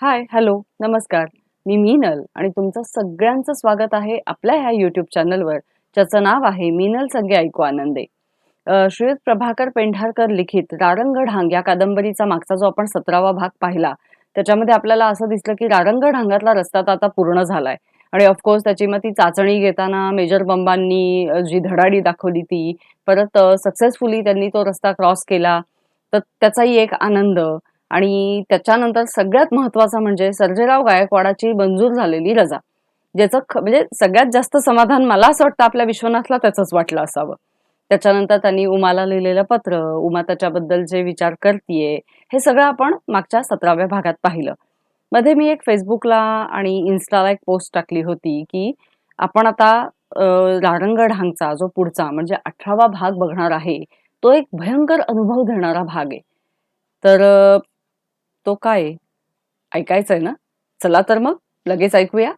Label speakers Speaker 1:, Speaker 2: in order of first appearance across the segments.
Speaker 1: Hi hello नमस्कार. मी मीनल आणि तुमचं सगळ्यांचं स्वागत आहे आपल्या ह्या यूट्यूब चॅनलवर ज्याचं नाव आहे मीनल सगळे ऐकू आनंदे. श्रीयुत प्रभाकर पेंढारकर लिखित रारंग ढांग या कादंबरीचा मागचा जो आपण सतरावा भाग पाहिला त्याच्यामध्ये आपल्याला असं दिसलं की रारंग ढांगातला रस्ता तर आता पूर्ण झालाय. आणि ऑफकोर्स त्याची मग ती चाचणी घेताना मेजर बंबांनी जी धडाडी दाखवली ती परत सक्सेसफुली त्यांनी तो रस्ता क्रॉस केला. तर त्याचाही एक आनंद. आणि त्याच्यानंतर सगळ्यात महत्त्वाचा म्हणजे सर्जेराव गायकवाडाची मंजूर झालेली रजा ज्याचं म्हणजे सगळ्यात जास्त समाधान मला असं वाटतं आपल्या विश्वनाथला त्याचंच वाटलं असावं. त्याच्यानंतर त्यांनी उमाला लिहिलेलं पत्र उमा त्याच्याबद्दल जे विचार करतीये हे सगळं आपण मागच्या सतराव्या भागात पाहिलं. मध्ये मी एक फेसबुकला आणि इन्स्टाला एक पोस्ट टाकली होती की आपण आता अं, रारंग ढांगचा जो पुढचा म्हणजे अठरावा भाग बघणार आहे तो एक भयंकर अनुभव देणारा भाग आहे. तर तो काय आहे? ऐकायचंय ना? चला तर मग लगेच ऐकूया.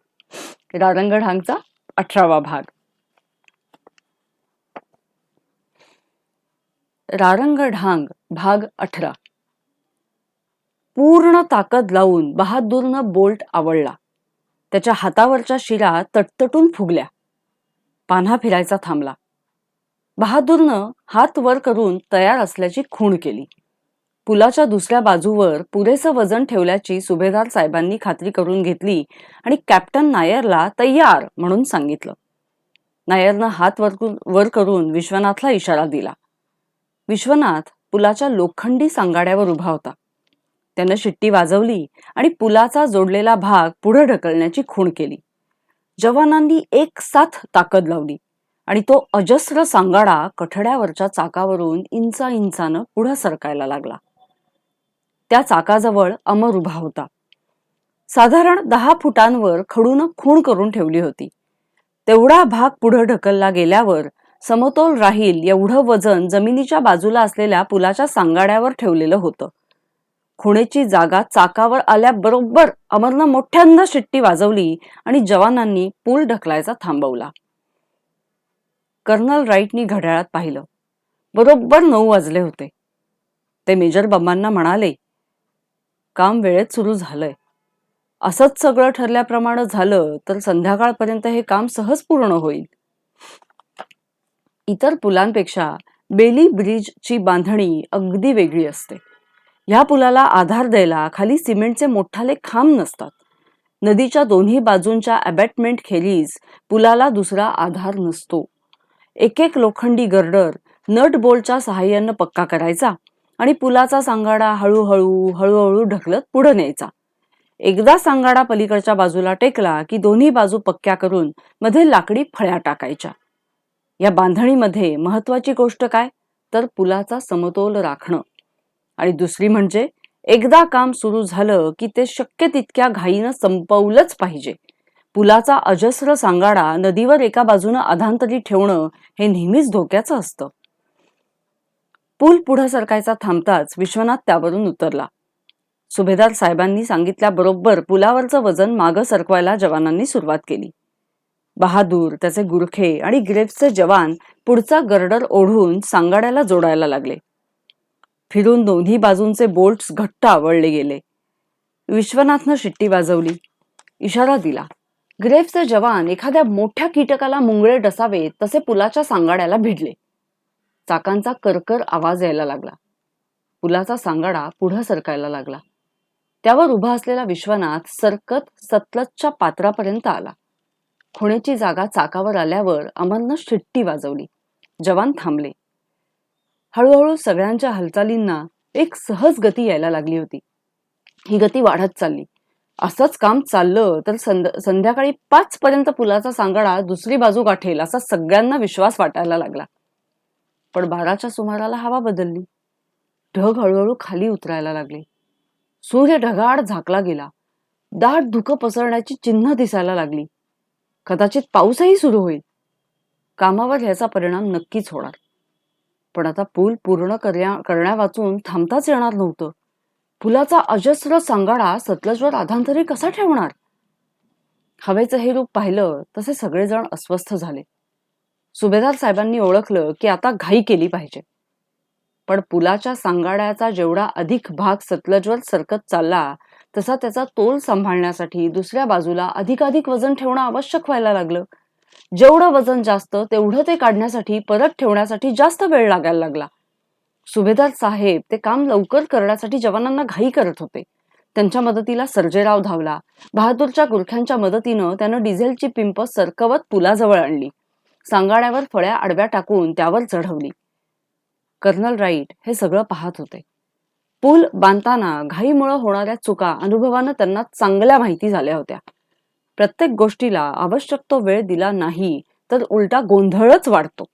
Speaker 1: रारंग ढांगचा अठरावा भाग. रारंग ढांग भाग अठरा. पूर्ण ताकद लावून बहादूरनं बोल्ट आवडला. त्याच्या हातावरच्या शिरा तटतटून फुगल्या. पान्हा फिरायचा थांबला. बहादूरनं हात वर करून तयार असल्याची खूण केली. पुलाच्या दुसऱ्या बाजूवर पुरेसं वजन ठेवल्याची सुभेदार साहेबांनी खात्री करून घेतली आणि कॅप्टन नायरला तयार म्हणून सांगितलं. नायरनं हात वर वर करून विश्वनाथला इशारा दिला. विश्वनाथ पुलाच्या लोखंडी सांगाड्यावर उभा होता. त्यानं शिट्टी वाजवली आणि पुलाचा जोडलेला भाग पुढे ढकलण्याची खूण केली. जवानांनी एक साथ ताकद लावली आणि तो अजस्र सांगाडा कठड्यावरच्या चाकावरून इंचा इंचानं पुढे सरकायला लागला. त्या चाकाजवळ अमर उभा होता. साधारण दहा फुटांवर खडून खूण करून ठेवली होती. तेवढा भाग पुढे ढकलला गेल्यावर समतोल राहील एवढं वजन जमिनीच्या बाजूला असलेल्या पुलाच्या सांगाड्यावर ठेवलेलं होतं. खुणेची जागा चाकावर आल्याबरोबर अमरनं मोठ्यांदा शिट्टी वाजवली आणि जवानांनी पूल ढकलायचा थांबवला. कर्नल राईटनी घड्याळात पाहिलं. बरोबर नऊ वाजले होते. ते मेजर बम्मांना म्हणाले काम वेळेत सुरू झालंय. असंच सगळं ठरल्याप्रमाणे झालं तर संध्याकाळपर्यंत हे काम सहज पूर्ण होईल. इतर पुलांपेक्षा बेली ब्रिजची बांधणी अगदी वेगळी असते. ह्या पुलाला आधार द्यायला खाली सिमेंटचे मोठाले खांब नसतात. नदीच्या दोन्ही बाजूंच्या अबॅटमेंट खेरीज पुलाला दुसरा आधार नसतो. एक एक लोखंडी गर्डर नट बोल्टच्या सहाय्यानं पक्का करायचा आणि पुलाचा सांगाडा हळूहळू हळूहळू ढकलत पुढे न्यायचा. एकदा सांगाडा पलीकडच्या बाजूला टेकला की दोन्ही बाजू पक्क्या करून मध्ये लाकडी फळ्या टाकायच्या. या बांधणीमध्ये महत्वाची गोष्ट काय? तर पुलाचा समतोल राखणं. आणि दुसरी म्हणजे एकदा काम सुरू झालं की ते शक्य तितक्या घाईनं संपवलंच पाहिजे. पुलाचा अजस्र सांगाडा नदीवर एका बाजूनं अधांतरी ठेवणं हे नेहमीच धोक्याचं असतं. पूल पुढं सरकायचा थांबताच विश्वनाथ त्यावरून उतरला. सुभेदार साहेबांनी सांगितल्याबरोबर पुलावरचं वजन मागं सरकवायला जवानांनी सुरुवात केली. बहादूर त्याचे गुरखे आणि ग्रेप्सचे जवान पुढचा गर्डर ओढून सांगाड्याला जोडायला लागले. फिरून दोन्ही बाजूंचे बोल्ट्स घट्ट आवळले गेले. विश्वनाथनं शिट्टी वाजवली. इशारा दिला. ग्रेव्सचे जवान एखाद्या मोठ्या कीटकाला मुंगळे डसावे तसे पुलाच्या सांगाड्याला भिडले. चाकांचा करकर आवाज यायला लागला. पुलाचा सांगाडा पुढं सरकायला लागला. त्यावर उभा असलेला विश्वनाथ सरकत सतलजच्या पात्रापर्यंत आला. खुणेची जागा चाकावर आल्यावर अमरनं शिट्टी वाजवली. जवान थांबले. हळूहळू सगळ्यांच्या हालचालींना एक सहज गती यायला लागली होती. ही गती वाढत चालली. असंच काम चाललं तर संध- संध्याकाळी पाच पर्यंत पुलाचा सांगाडा दुसरी बाजू गाठेल असा सगळ्यांना विश्वास वाटायला लागला. पण बाराच्या सुमाराला हवा बदलली. ढग हळूहळू खाली उतरायला लागले. सूर्य ढगाआड झाकला गेला. दाट धुकं पसरण्याची चिन्ह दिसायला लागली. कदाचित पाऊसही सुरू होईल. कामावर ह्याचा परिणाम नक्कीच होणार. पण आता पूल पूर्ण करण्या करण्या वाचून थांबताच येणार नव्हतं. पुलाचा अजस्र सांगाडा सतलजवर आधांतरी कसा ठेवणार? हवेचं हे रूप पाहिलं तसे सगळेजण अस्वस्थ झाले. सुभेदार साहेबांनी ओळखलं की आता घाई केली पाहिजे. पण पुलाच्या सांगाड्याचा जेवढा अधिक भाग सतलजवर सरकत चालला तसा त्याचा तोल सांभाळण्यासाठी दुसऱ्या बाजूला अधिकाधिक वजन ठेवणं आवश्यक व्हायला लागलं. जेवढं वजन जास्त तेवढं ते काढण्यासाठी परत ठेवण्यासाठी जास्त वेळ लागायला लागला. सुभेदार साहेब ते काम लवकर करण्यासाठी जवानांना घाई करत होते. त्यांच्या मदतीला सर्जेराव धावला. बहादूरच्या गुरख्यांच्या मदतीनं त्यानं डिझेलची पिंप सरकवत पुलाजवळ आणली. सांगाड्यावर फळ्या आडव्या टाकून त्यावर चढवली. कर्नल राईट हे सगळं पाहत होते. पूल बांधताना घाईमुळं होणाऱ्या चुका अनुभवानं त्यांना चांगल्या माहिती झाल्या होत्या. प्रत्येक गोष्टीला आवश्यक तो वेळ दिला नाही तर उलटा गोंधळच वाढतो.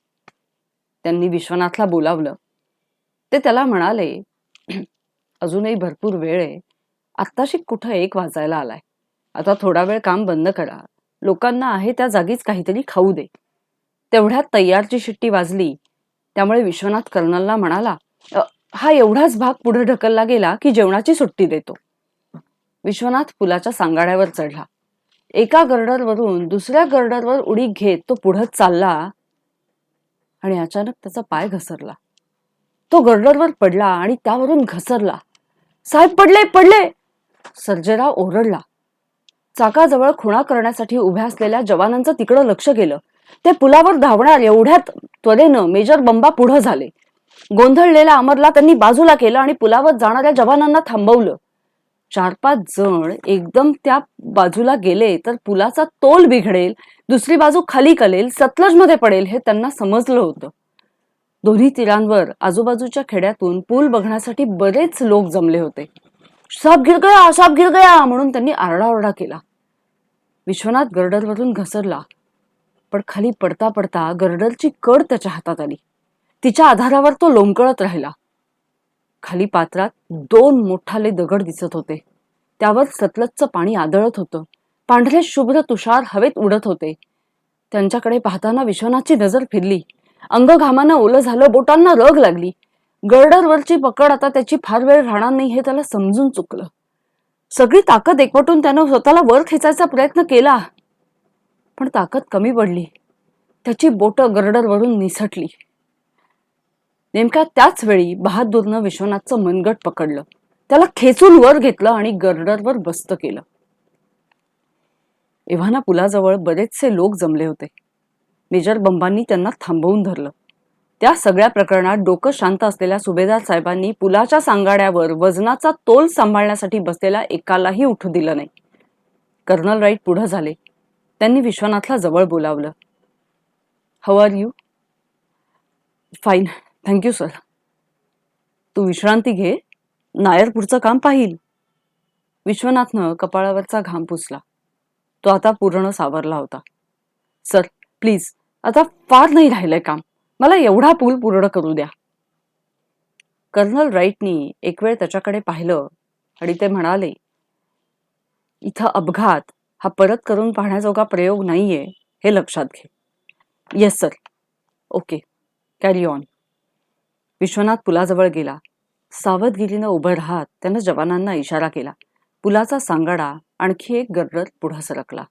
Speaker 1: त्यांनी विश्वनाथला बोलावलं. ते त्याला म्हणाले अजूनही भरपूर वेळ आहे. आत्ताशी कुठं एक वाजायला आलाय? आता थोडा वेळ काम बंद करा. लोकांना आहे त्या जागीच काहीतरी खाऊ दे. तेवढ्यात तयारची शिट्टी वाजली. त्यामुळे विश्वनाथ कर्नलला म्हणाला हा एवढाच भाग पुढे ढकलला गेला की जेवणाची सुट्टी देतो. विश्वनाथ पुलाच्या सांगाड्यावर चढला. एका गर्डरवरून दुसऱ्या गर्डरवर उडी घेत तो पुढे चालला आणि अचानक त्याचा पाय घसरला. तो गर्डरवर पडला आणि त्यावरून घसरला. साहेब पडले पडले! सर्जेराव ओरडला. चाकाजवळ खुणा करण्यासाठी उभ्या असलेल्या जवानांचं तिकडं लक्ष गेलं. ते पुलावर धावणार एवढ्यात त्वरेनं मेजर बंबा पुढं झाले. गोंधळलेल्या अमरला त्यांनी बाजूला केलं आणि पुलावर जाणाऱ्या जवानांना थांबवलं. चार पाच जण एकदम त्या बाजूला गेले तर पुलाचा तोल बिघडेल दुसरी बाजू खाली कलेल सतलजमध्ये पडेल हे त्यांना समजलं होतं. दोन्ही तीरांवर आजूबाजूच्या खेड्यातून पूल बघण्यासाठी बरेच लोक जमले होते. साप गिर गया साप गिर गया म्हणून त्यांनी आरडाओरडा केला. विश्वनाथ गर्डरवरून घसरला. पण खाली पडता पडता गर्डरची कड त्याच्या हातात आली. तिच्या आधारावर तो लोंबकळत राहिला. खाली पात्रात दोन मोठाले दगड दिसत होते. त्यावर सतलतचं पाणी आदळत होतं. पांढरे शुभ्र तुषार हवेत उडत होते. त्यांच्याकडे पाहताना विश्वनाथची नजर फिरली. अंग घामानं ओलं झालं बोटांना रग लागली. गर्डरवरची पकड आता त्याची फार वेळ राहणार नाही हे त्याला समजून चुकलं. सगळी ताकद एकवटून त्यानं स्वतःला वर खेचायचा प्रयत्न केला. पण ताकद कमी पडली. त्याची बोटं गरडरवरून निसटली. नेमक्या त्याच वेळी बहादूरनं विश्वनाथचं मनगट पकडलं. त्याला खेचून वर घेतलं आणि गरडरवर बस्त केलं. एव्हाना पुलाजवळ बरेचसे लोक जमले होते. मेजर बंबांनी त्यांना थांबवून धरलं. त्या सगळ्या प्रकरणात डोकं शांत असलेल्या सुभेदार साहेबांनी पुलाच्या सांगाड्यावर वजनाचा तोल सांभाळण्यासाठी बसलेल्या एकालाही उठू दिलं नाही. कर्नल राईट पुढे झाले. त्यांनी विश्वनाथला जवळ बोलावलं. How are you fine thank you sir तू विश्रांती घे. नायर पुढचं काम पाहिल. विश्वनाथनं कपाळावरचा घाम पुसला. तो आता पूर्ण सावरला होता. सर प्लीज आता फार नाही राहिलंय काम. मला एवढा पूल पूर्ण करू द्या. कर्नल राईटनी एक वेळ त्याच्याकडे पाहिलं आणि ते म्हणाले इथं अपघात हा परत करून पाहण्याजोगा प्रयोग नाहीये हे लक्षात घे. Yes sir okay carry on Vishwanath पुलाजवळ गेला. सावधगिरीनं उभं राहत त्यानं जवानांना इशारा केला. पुलाचा सांगाडा आणखी एक गर्डर पुढं सरकला.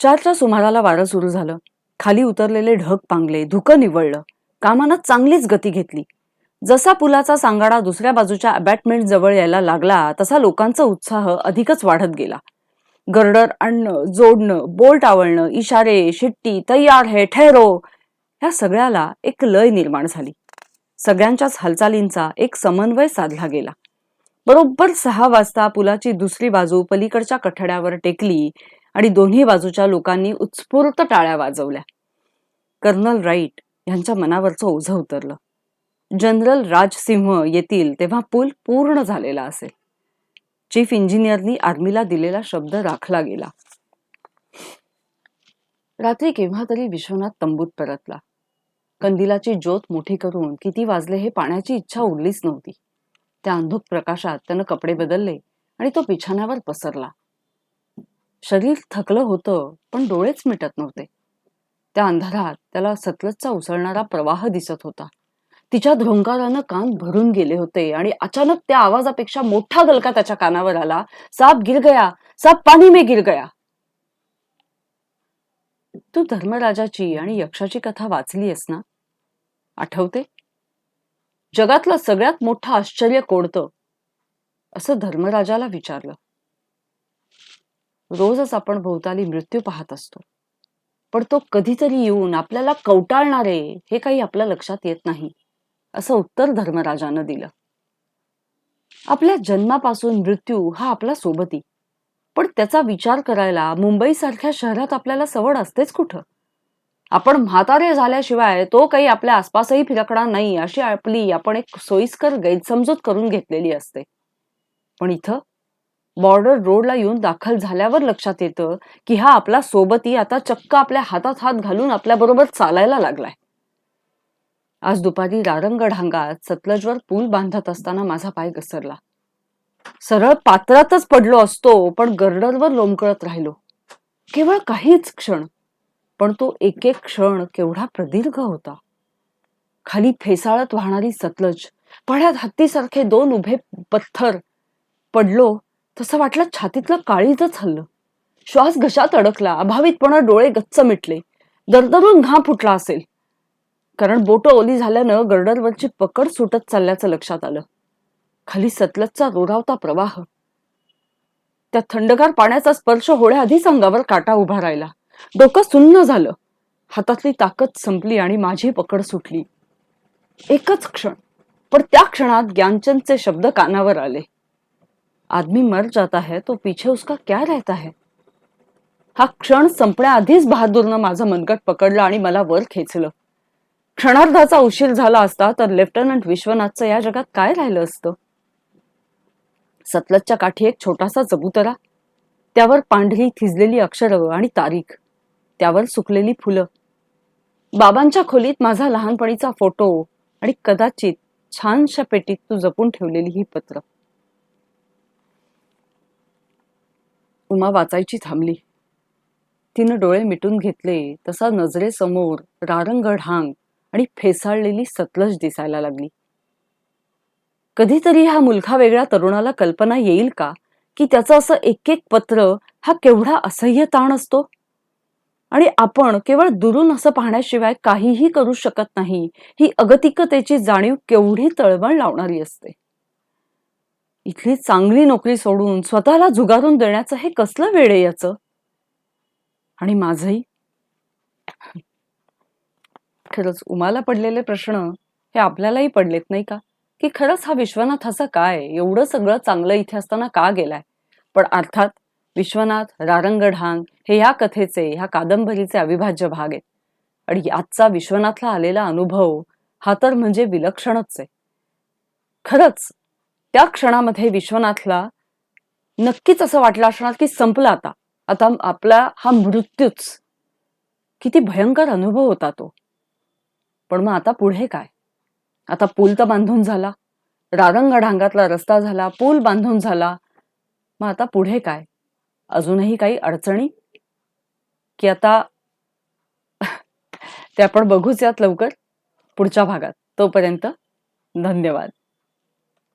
Speaker 1: चारच्या सुमाराला वारं सुरू झालं. खाली उतरलेले ढग पांगले धुकं निवळलं. कामानं चांगलीच गती घेतली. जसा पुलाचा सांगाडा दुसऱ्या बाजूच्या अबॅटमेंट जवळ यायला लागला तसा लोकांचा उत्साह अधिकच वाढत गेला. गर्डर आणणं जोडणं बोल्ट आवळणं इशारे शिट्टी तयार है ठेरो ह्या सगळ्याला एक लय निर्माण झाली. सगळ्यांच्याच हालचालींचा एक समन्वय साधला गेला. बरोबर सहा वाजता पुलाची दुसरी बाजू पलीकडच्या कठड्यावर टेकली आणि दोन्ही बाजूच्या लोकांनी उत्स्फूर्त टाळ्या वाजवल्या. कर्नल राईट यांच्या मनावरचं ओझं उतरलं. जनरल राजसिंह येतील तेव्हा पूल पूर्ण झालेला असेल. चीफ इंजिनियरनी आर्मीला दिलेला शब्द राखला गेला. रात्री केव्हा तरी विश्वनाथ तंबूत परतला. कंदिलाची ज्योत मोठी करून किती वाजले हे पाण्याची इच्छा उरलीच नव्हती. त्या अंधुक प्रकाशात त्यानं कपडे बदलले आणि तो बिछाण्यावर पसरला. शरीर थकलं होतं पण डोळेच मिटत नव्हते. त्या अंधारात त्याला सतलजचा उसळणारा प्रवाह दिसत होता. तिच्या ध्रोंकारानं कान भरून गेले होते आणि अचानक त्या आवाजापेक्षा मोठा गलका त्याच्या कानावर आला. साप गिर गया साप पाणी मे गिर गया तू धर्मराजाची आणि यक्षाची कथा वाचली आहेस ना? आठवते? जगातलं सगळ्यात मोठं आश्चर्य कोणतं? असं धर्मराजाला विचारलं. रोजच आपण भोवताली मृत्यू पाहत असतो. पण तो कधीतरी येऊन आपल्याला कवटाळणारे हे काही आपल्या लक्षात येत नाही. असं उत्तर धर्मराजानं दिलं. आपल्या जन्मापासून मृत्यू हा आपला सोबती. पण त्याचा विचार करायला मुंबईसारख्या शहरात आपल्याला सवड असतेच कुठं? आपण म्हातारे झाल्याशिवाय तो काही आपल्या आसपासही फिरकणार नाही अशी आपली आपण एक सोयीस्कर गैरसमजूत करून घेतलेली असते. पण इथं बॉर्डर रोडला येऊन दाखल झाल्यावर लक्षात येतं की हा आपला सोबती आता चक्क आपल्या हातात हात घालून आपल्याबरोबर चालायला लागलाय. आज दुपारी रारंग ढांगात सतलजवर पूल बांधत असताना माझा पाय घसरला. सरळ पात्रातच पडलो असतो पण गर्डरवर लोंबकळत राहिलो. केवळ काहीच क्षण पण तो एक एक क्षण केवढा प्रदीर्घ होता. खाली फेसाळत वाहणारी सतलज पड्यात हत्तीसारखे दोन उभे पत्थर पडलो तसं वाटलं छातीतलं काळीजच हल्लं श्वास घशात अडकला अभावितपणा डोळे गच्च मिटले. दरदरून घा फुटला असेल. कारण बोट ओली झाल्यानं गर्डरवरची पकड सुटत चालल्याचं लक्षात आलं. खाली सतलजचा रोरावता प्रवाह. त्या थंडगार पाण्याचा स्पर्श होण्याआधीच अंगावर काटा उभा राहिला. डोकं सुन्न झालं. हातातली ताकद संपली आणि माझी पकड सुटली. एकच क्षण. पण त्या क्षणात ज्ञानचंदचे शब्द कानावर आले. आदमी मर जाता है तो पीछे उसका क्या रहता है? हा क्षण संपण्याआधीच बहादूरनं माझं मनगट पकडलं आणि मला वर खेचलं. क्षणार्धाचा उशीर झाला असता तर लेफ्टनंट विश्वनाथचं या जगात काय राहिलं असतं? सतलजच्या काठी एक छोटासा चबुतरा त्यावर पांढरी थिजलेली अक्षरं आणि तारीख त्यावर सुकलेली फुलं. बाबांच्या खोलीत माझा लहानपणीचा फोटो आणि कदाचित छानशा पेटीत तू जपून ठेवलेली ही पत्र. उमा वाचायची थांबली. तिनं डोळे मिटून घेतले तसा नजरेसमोर रारंग ढांग आणि फेसाळलेली सतलज दिसायला लागली. कधीतरी हा मुलगा वेगळ्या तरुणाला कल्पना येईल का? की त्याचं असं एक एक पत्र हा केवढा असह्य ताण असतो? आणि आपण केवळ दुरून असं पाहण्याशिवाय काहीही करू शकत नाही ही अगतिकतेची जाणीव केवढी तळमळ लावणारी असते. इथली चांगली नोकरी सोडून स्वतःला झुगारून देण्याचं हे कसलं वेळ आहे याचं? आणि माझही? खरंच उमाला पडलेले प्रश्न हे आपल्यालाही पडलेत नाही का? की खरंच हा विश्वनाथ असा काय? एवढं सगळं चांगलं इथे असताना का गेलाय? पण अर्थात विश्वनाथ रारंगढांग हे ह्या कथेचे ह्या कादंबरीचे अविभाज्य भाग आहेत. आणि आजचा विश्वनाथला आलेला अनुभव हा तर म्हणजे विलक्षणच आहे. खरंच त्या क्षणामध्ये विश्वनाथला नक्कीच असं वाटलं असणार की संपला आता. आता आपला हा मृत्यूच. किती भयंकर अनुभव होता तो. पण मग आता पुढे काय? आता पूल तर बांधून झाला. रारंग ढांगातला रस्ता झाला पूल बांधून झाला. मग आता पुढे काय? अजूनही काही अडचणी? की आता ते आपण बघूच यात लवकर. पुढच्या भागात. तोपर्यंत धन्यवाद.